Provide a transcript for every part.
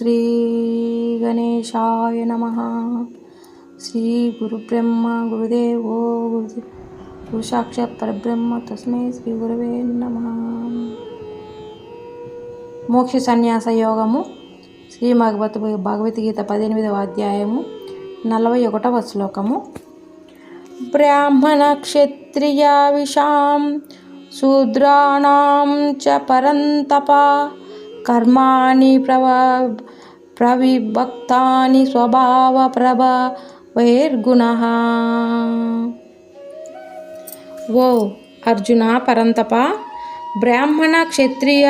శ్రీ గణేశాయ నమ శ్రీ గురుబ్రహ్మ గురుదేవో గురు గురు సాక్షాత్ పరబ్రహ్మ తస్మై శ్రీ గురువే నమ మోక్ష సన్యాస యోగము శ్రీ భగవత్ భగవద్గీత పద్దెనిమిదవ అధ్యాయము నలభై ఒకటవ శ్లోకము. బ్రాహ్మణ క్షత్రియ విషాం శూద్రాణం చ పరంతప కర్మాణి ప్రవ ప్రవిభక్తాని స్వభావ ప్రభ వైర్గుణ ఓ అర్జున పరంతప బ్రాహ్మణ క్షత్రియ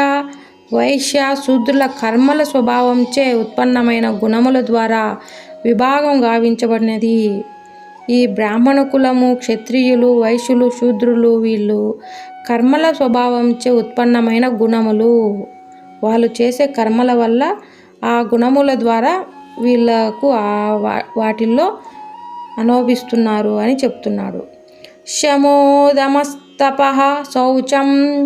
వైశ్య శూద్రుల కర్మల స్వభావంచే ఉత్పన్నమైన గుణముల ద్వారా విభాగం గావించబడినది. ఈ బ్రాహ్మణ కులము క్షత్రియులు వైశ్యులు శూద్రులు వీళ్ళు కర్మల స్వభావంచే ఉత్పన్నమైన గుణములు. వాళ్ళు చేసే కర్మల వల్ల ఆ గుణముల ద్వారా వీళ్ళకు ఆ వా- వాటిల్లో అనుభవిస్తున్నారు అని చెప్తున్నాడు. శమోదమస్తప శౌచం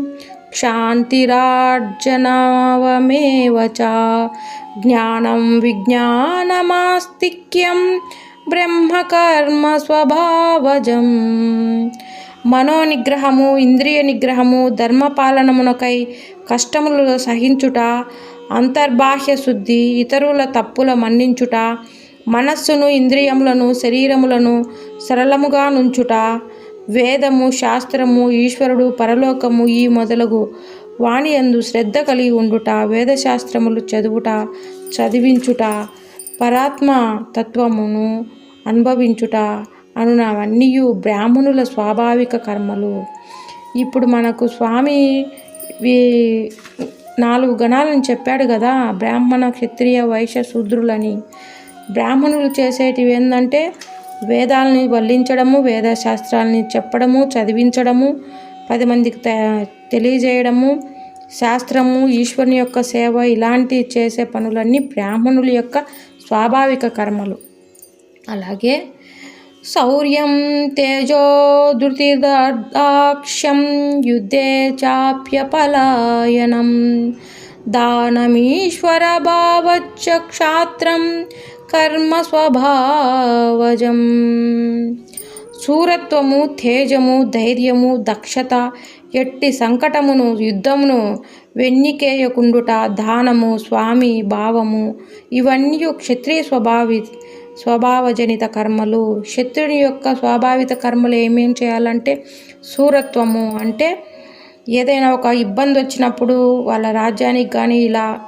క్షాంతిరార్జనవమేవ జ్ఞానం విజ్ఞానమాస్తిక్యం బ్రహ్మకర్మ స్వభావజం మనోనిగ్రహము ఇంద్రియ నిగ్రహము ధర్మపాలనమునకై కష్టములు సహించుట అంతర్బాహ్య శుద్ధి ఇతరుల తప్పుల మన్నించుట మనస్సును ఇంద్రియములను శరీరములను సరళముగా నుంచుట వేదము శాస్త్రము ఈశ్వరుడు పరలోకము ఈ మొదలగు వాణి యందు శ్రద్ధ కలిగి ఉండుట వేదశాస్త్రములు చదువుట చదివించుట పరాత్మ తత్వమును అనుభవించుట అనునవన్నీ బ్రాహ్మణుల స్వాభావిక కర్మలు. ఇప్పుడు మనకు స్వామి నాలుగు గణాలను చెప్పాడు కదా బ్రాహ్మణ క్షత్రియ వైశ్య శూద్రులని. బ్రాహ్మణులు చేసేటివి ఏంటంటే వేదాలని వల్లించడము వేదశాస్త్రాలని చెప్పడము చదివించడము పది మందికి తెలియజేయడము శాస్త్రము ఈశ్వరుని యొక్క సేవ ఇలాంటి చేసే పనులన్నీ బ్రాహ్మణుల యొక్క స్వాభావిక కర్మలు. అలాగే శౌర్యం తేజో ధృతిదాక్ష్యం యుద్ధే చాప్యపలాయనం దానమీశ్వర భావచ్చ క్షాత్రం కర్మ స్వభావజం శూరత్వము తేజము ధైర్యము దక్షత ఎట్టి సంకటమును యుద్ధమును వెన్నికేయకుండుట దానము స్వామి భావము ఇవన్నీ క్షత్రియ స్వభావి స్వభావజనిత కర్మలు. శత్రుని యొక్క స్వాభావిత కర్మలు ఏమేం చేయాలంటే శూరత్వము. అంటే ఏదైనా ఒక ఇబ్బంది వచ్చినప్పుడు వాళ్ళ రాజ్యానికి కానీ ఇలా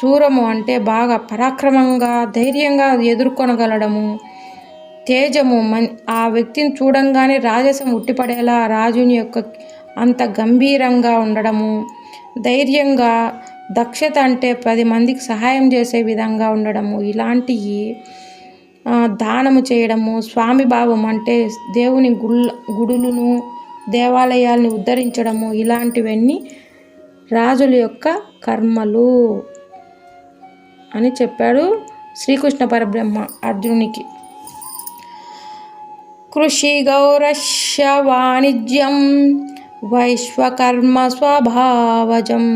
శూరము అంటే బాగా పరాక్రమంగా ధైర్యంగా ఎదుర్కొనగలడము. తేజము మన్ ఆ వ్యక్తిని చూడంగానే రాజసం ఉట్టిపడేలా రాజుని యొక్క అంత గంభీరంగా ఉండడము. ధైర్యంగా దక్షత అంటే పది మందికి సహాయం చేసే విధంగా ఉండడము. ఇలాంటివి దానము చేయడము స్వామి భావం అంటే దేవుని గుళ్ళ గుడులను దేవాలయాల్ని ఉద్ధరించడము ఇలాంటివన్నీ రాజుల యొక్క కర్మలు అని చెప్పాడు శ్రీకృష్ణ పరబ్రహ్మ అర్జునికి కృషి గౌరస్య వాణిజ్యం వైశ్వకర్మ స్వభావజం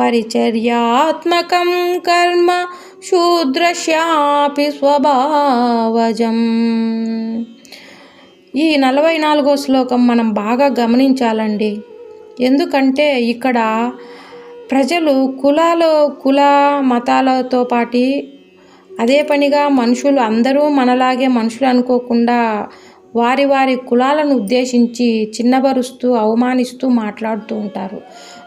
పరిచర్యాత్మకం కర్మ శూద్రశ్యాపి స్వభావజం. ఈ నలభై నాలుగో శ్లోకం మనం బాగా గమనించాలండి. ఎందుకంటే ఇక్కడ ప్రజలు కులాలు కుల మతాలతో పాటి అదే పనిగా మనుషులు అందరూ మనలాగే మనుషులు అనుకోకుండా వారి వారి కులాలను ఉద్దేశించి చిన్నబరుస్తూ అవమానిస్తూ మాట్లాడుతూ ఉంటారు.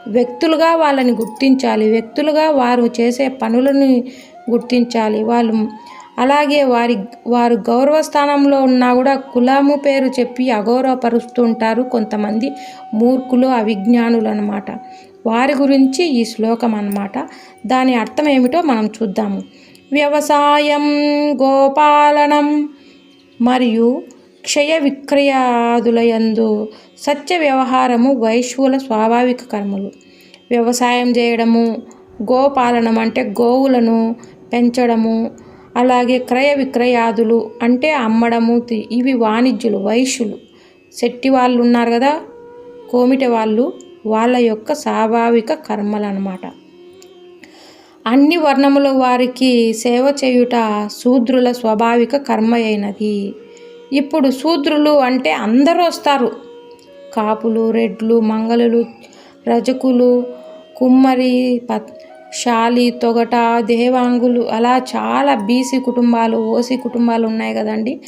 వ్యక్తులుగా వాళ్ళని గుర్తించాలి. వ్యక్తులుగా వారు చేసే పనులని గుర్తించాలి. వాళ్ళు అలాగే వారి వారు గౌరవ స్థానంలో ఉన్నా కూడా కులము పేరు చెప్పి అగౌరవపరుస్తుంటారు కొంతమంది మూర్ఖులు అవిజ్ఞానులు అన్నమాట. వారి గురించి ఈ శ్లోకం అన్నమాట. దాని అర్థం ఏమిటో మనం చూద్దాము. వ్యవసాయం గోపాలనం మరియు క్షయ విక్రయాదులయందు సత్య వ్యవహారము వైశ్వుల స్వాభావిక కర్మలు. వ్యవసాయం చేయడము గోపాలనం అంటే గోవులను పెంచడము అలాగే క్రయ విక్రయాదులు అంటే అమ్మడము తి- ఇవి వాణిజ్యులు వైశ్యులు. శెట్టి వాళ్ళు ఉన్నారు కదా కోమిట వాళ్ళు వాళ్ళ యొక్క స్వాభావిక కర్మలు అన్నమాట అన్ని వర్ణముల వారికి సేవ చేయుట శూద్రుల స్వాభావిక కర్మ అయినది ఇప్పుడు శూద్రులు అంటే అందరూ వస్తారు. కాపులు రెడ్లు మంగళులు రజకులు కుమ్మరి పత్ శాలి తొగట దేవాంగులు అలా చాలా బీసీ కుటుంబాలు ఓసీ కుటుంబాలు ఉన్నాయి కదండి.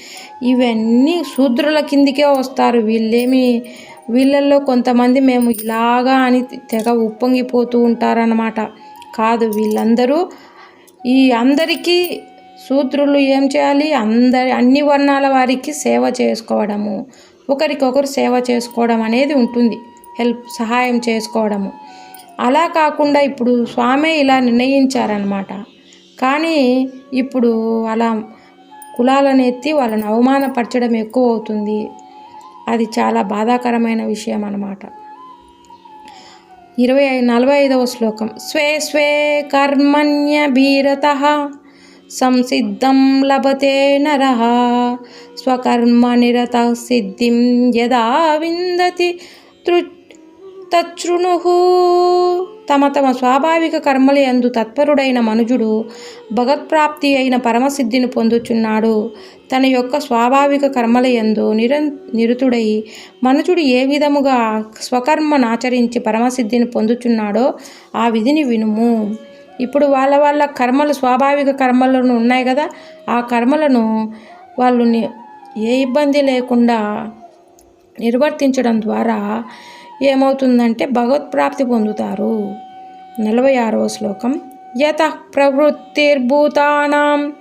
ఇవన్నీ శూద్రుల కిందికే వస్తారు. వీళ్ళేమి వీళ్ళల్లో కొంతమంది మేము ఇలాగా అని తెగ ఉప్పొంగిపోతూ ఉంటారన్నమాట. కాదు వీళ్ళందరూ ఈ అందరికీ శూద్రులు ఏం చేయాలి? అందరి అన్ని వర్ణాల వారికి సేవ చేసుకోవడము. ఒకరికొకరు సేవ చేసుకోవడం అనేది ఉంటుంది. హెల్ప్ సహాయం చేసుకోవడము. అలా కాకుండా ఇప్పుడు స్వామి ఇలా నిర్ణయించారనమాట కానీ ఇప్పుడు అలా కులాలను ఎత్తి వాళ్ళని అవమానపరచడం ఎక్కువ అవుతుంది అది చాలా బాధాకరమైన విషయం అన్నమాట. ఇరవై నలభై ఐదవ శ్లోకం. స్వే స్వే కర్మణ్య భీరత సంసిద్ధం లభతే నర. స్వకర్మ నిరత సిద్ధిం యదా విందతి తృ తృణు తమ తమ స్వాభావిక కర్మల యందు తత్పరుడైన మనుజుడు భగత్ప్రాప్తి అయిన పరమసిద్ధిని పొందుచున్నాడు. తన యొక్క స్వాభావిక కర్మల యందు నిర నిరుతుడై మనుజుడు ఏ విధముగా స్వకర్మను ఆచరించి పరమసిద్ధిని పొందుచున్నాడో ఆ విధిని వినుము. ఇప్పుడు వాళ్ళ వాళ్ళ కర్మలు స్వాభావిక కర్మలను ఉన్నాయి కదా ఆ కర్మలను వాళ్ళు ఏ ఇబ్బంది లేకుండా నిర్వర్తించడం ద్వారా ఏమవుతుందంటే భగవత్ప్రాప్తి పొందుతారు. నలభై ఆరవ శ్లోకం. యత ప్రవృత్తిర్భూతానాం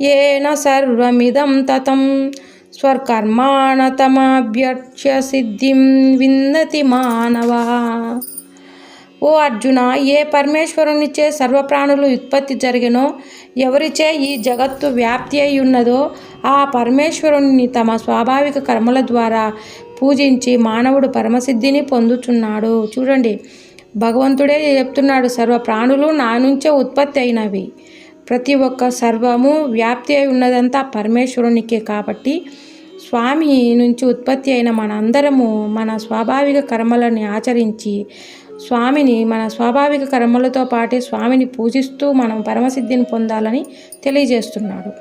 ఏన సర్వమిదం తతం స్వర్కర్మాణ తమభ్యర్చ్య సిద్ధిం విందతి మానవ. ఓ అర్జున ఏ పరమేశ్వరునిచే సర్వప్రాణులు ఉత్పత్తి జరిగినో ఎవరిచే ఈ జగత్తు వ్యాప్తి అయి ఉన్నదో ఆ పరమేశ్వరుని తమ స్వాభావిక కర్మల ద్వారా పూజించి మానవుడు పరమసిద్ధిని పొందుచున్నాడు. చూడండి భగవంతుడే చెప్తున్నాడు సర్వ ప్రాణులు నా నుంచే ఉత్పత్తి అయినవి. ప్రతి ఒక్క సర్వము వ్యాప్తి అయి ఉన్నదంతా పరమేశ్వరునికే కాబట్టి స్వామి నుంచి ఉత్పత్తి అయిన మనందరము మన స్వాభావిక కర్మలని ఆచరించి స్వామిని మన స్వాభావిక కర్మలతో పాటే స్వామిని పూజిస్తూ మనం పరమసిద్ధిని పొందాలని తెలియజేస్తున్నాడు.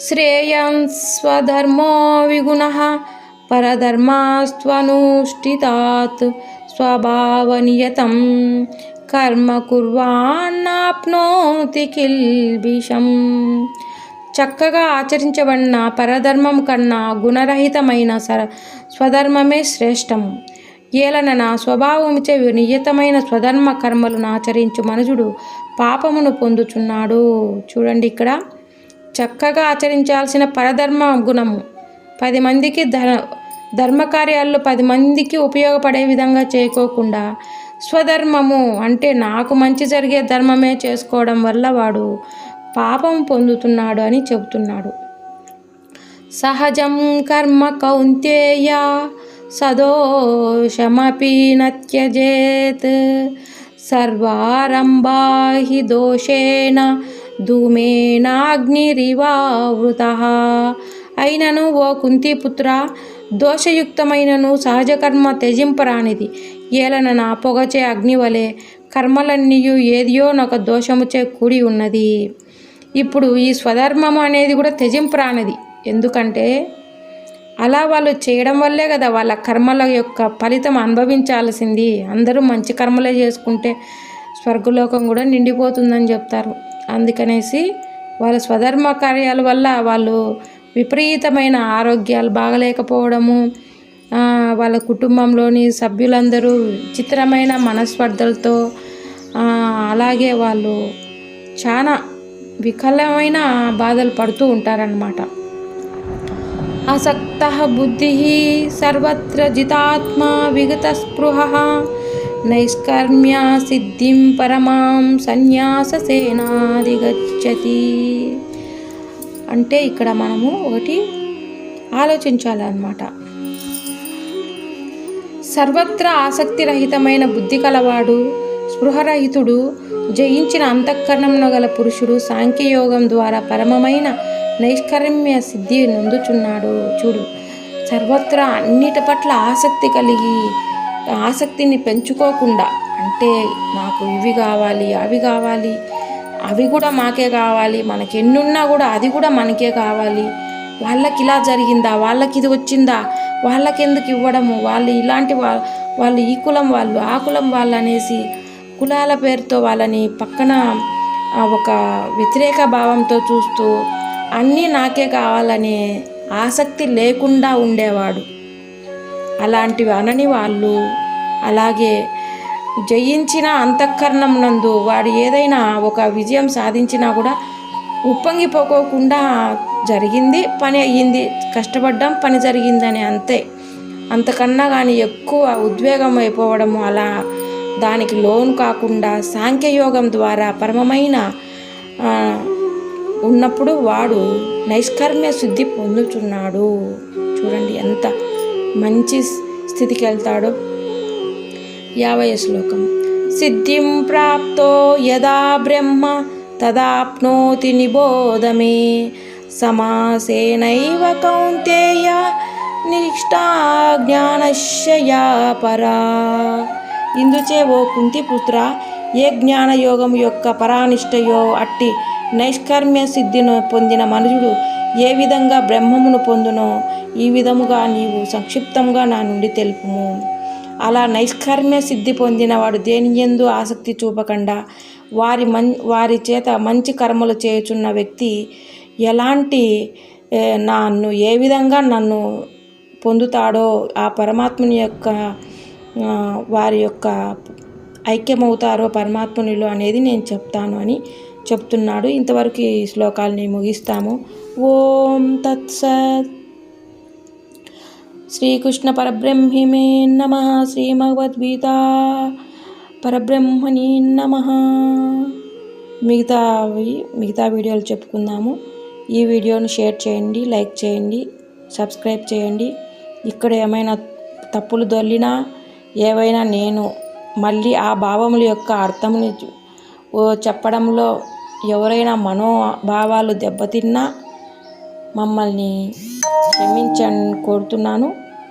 శ్రేయం స్వధర్మో విగుణ పరధర్మాస్త్వనుష్ఠితాత్ స్వభావనియతం. కర్మ కుర్వాన్నాప్నోతి కిల్బిషం. చక్కగా ఆచరించబడిన పరధర్మం కన్నా గుణరహితమైన సర స్వధర్మమే శ్రేష్టము ఏలన స్వభావముచే నియతమైన స్వధర్మ కర్మలను ఆచరించు మనుషుడు పాపమును పొందుచున్నాడు. చూడండి ఇక్కడ. చక్కగా ఆచరించాల్సిన పరధర్మ గుణము. పది మందికి ధర ధర్మకార్యాల్లో పది మందికి ఉపయోగపడే విధంగా చేయకోకుండా స్వధర్మము అంటే నాకు మంచి జరిగే ధర్మమే చేసుకోవడం వల్ల వాడు పాపం పొందుతున్నాడు అని చెబుతున్నాడు. సహజం కర్మ కౌంతేయ సదోషమపి నత్యజేత్. సర్వారంభా హి దోషేణ ధూమేనాగ్నిరివావృత. అయినను ఓ కుంతిపుత్ర దోషయుక్తమైనను సహజ కర్మ త్యజింపరానిది. ఏలన నా పొగచే అగ్ని వలె కర్మలన్నీయు ఏదియో నొక దోషముచే కూడి ఉన్నది. ఇప్పుడు ఈ స్వధర్మము అనేది కూడా త్యజింపరానిది. ఎందుకంటే అలా వాళ్ళు చేయడం వల్లే కదా వాళ్ళ కర్మల యొక్క ఫలితం అనుభవించాల్సింది. అందరూ మంచి కర్మలే చేసుకుంటే స్వర్గలోకం కూడా నిండిపోతుందని చెప్తారు. అందుకనేసి వాళ్ళ స్వధర్మ కార్యాల వల్ల వాళ్ళు విపరీతమైన ఆరోగ్యాలు బాగలేకపోవడము వాళ్ళ కుటుంబంలోని సభ్యులందరూ విచిత్రమైన మనస్పర్ధలతో అలాగే వాళ్ళు చాలా వికలమైన బాధలు పడుతూ ఉంటారన్నమాట. అసక్త బుద్ధి సర్వత్ర జితాత్మా విగత స్పృహ నైష్కర్మ్య సిద్ధిం పరమాం సన్యాససేనాదిగచ్చతి అంటే ఇక్కడ మనము ఒకటి ఆలోచించాలన్నమాట. సర్వత్రా ఆసక్తిరహితమైన బుద్ధి కలవాడు స్పృహరహితుడు జయించిన అంతఃకరణంలో గల పురుషుడు సాంఖ్యయోగం ద్వారా పరమమైన నైష్కర్మ్య సిద్ధి నందుచున్నాడు. చూడు సర్వత్రా అన్నిటి పట్ల ఆసక్తి కలిగి ఆసక్తిని పెంచుకోకుండా అంటే నాకు ఇవి కావాలి అవి కావాలి అవి కూడా మాకే కావాలి మనకి ఎన్నున్నా కూడా అది కూడా మనకే కావాలి. వాళ్ళకి ఇలా జరిగిందా? వాళ్ళకి ఇది వచ్చిందా? వాళ్ళకి ఎందుకు ఇవ్వడము? వాళ్ళు ఇలాంటి వా- వాళ్ళు ఈ కులం వాళ్ళు ఆ కులం వాళ్ళు అనేసి కులాల పేరుతో వాళ్ళని పక్కన ఒక వ్యతిరేక భావంతో చూస్తూ అన్నీ నాకే కావాలనే ఆసక్తి లేకుండా ఉండేవాడు. అలాంటివి అనని వాళ్ళు అలాగే జయించిన అంతఃకరణం నందు వాడు ఏదైనా ఒక విజయం సాధించినా కూడా ఉప్పొంగిపోకోకుండా జరిగింది పని అయ్యింది కష్టపడ్డాం పని జరిగిందని అంతే. అంతకన్నా కానీ ఎక్కువ ఉద్వేగం అయిపోవడము అలా దానికి లోను కాకుండా సాంఖ్యయోగం ద్వారా పరమమైన ఉన్నప్పుడు వాడు నైష్కర్మ్య శుద్ధి పొందుతున్నాడు చూడండి ఎంత మంచి స్థితికి వెళ్తాడో. యాభై శ్లోకం. సిద్ధిం ప్రాప్తో యదా బ్రహ్మ తదాప్నోతి నిబోధమే. సమాసేనైవ కౌంతేయ నిష్టా జ్ఞానశయా పరా. ఇందుచే ఓ కుంతిపుత్ర ఏ జ్ఞానయోగం యొక్క పరానిష్టయో అట్టి నైష్కర్మ్య సిద్ధిను పొందిన మనుషుడు ఏ విధంగా బ్రహ్మమును పొందునో ఈ విధముగా నీవు సంక్షిప్తంగా నా నుండి తెలుపుము. అలా నైష్కర్మ్య సిద్ధి పొందిన వాడు దేని ఎందు ఆసక్తి చూపకుండా? వారి మన్ వారి చేత మంచి కర్మలు చేయుచున్న వ్యక్తి ఎలాంటి నన్ను ఏ విధంగా నన్ను పొందుతాడో ఆ పరమాత్ముని యొక్క వారి యొక్క ఐక్యమవుతారో పరమాత్మునిలో అనేది నేను చెప్తాను అని చెప్తున్నాడు. ఇంతవరకు ఈ శ్లోకాలని ముగిస్తాము. ఓం తత్సత్. శ్రీకృష్ణ పరబ్రహ్మిమే నమ శ్రీమద్గీత పరబ్రహ్మణి నమ మిగతా మిగతా వీడియోలు చెప్పుకుందాము. ఈ వీడియోను షేర్ చేయండి లైక్ చేయండి సబ్స్క్రైబ్ చేయండి. ఇక్కడ ఏమైనా తప్పులు దొల్లినా ఏవైనా నేను మళ్ళీ ఆ భావముల యొక్క అర్థముని ఓ చెప్పడంలో ఎవరైనా మనోభావాలు దెబ్బతిన్నా మమ్మల్ని క్షమించని కోరుతున్నాను.